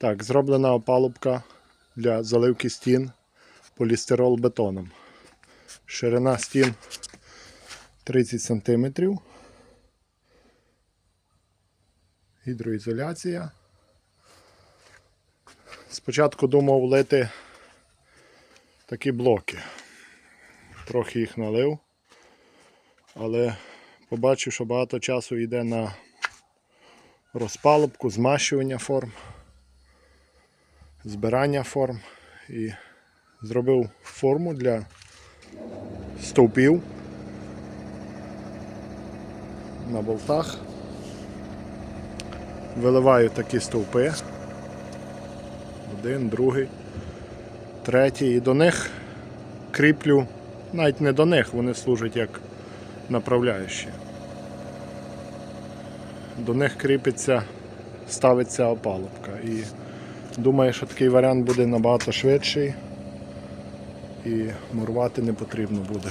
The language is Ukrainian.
Так, зроблена опалубка для заливки стін полістирол бетоном. Ширина стін 30 см. Гідроізоляція. Спочатку думав лити такі блоки. Трохи їх налив, але побачив, що багато часу йде на розпалубку, змащування форм, збирання форм і зробив форму для стовпів на болтах. Виливаю такі стовпи. Один, другий, третій. І до них кріплю, навіть не до них, вони служать як направляючі. До них кріпиться, ставиться опалубка. І думаю, що такий варіант буде набагато швидший і мурувати не потрібно буде.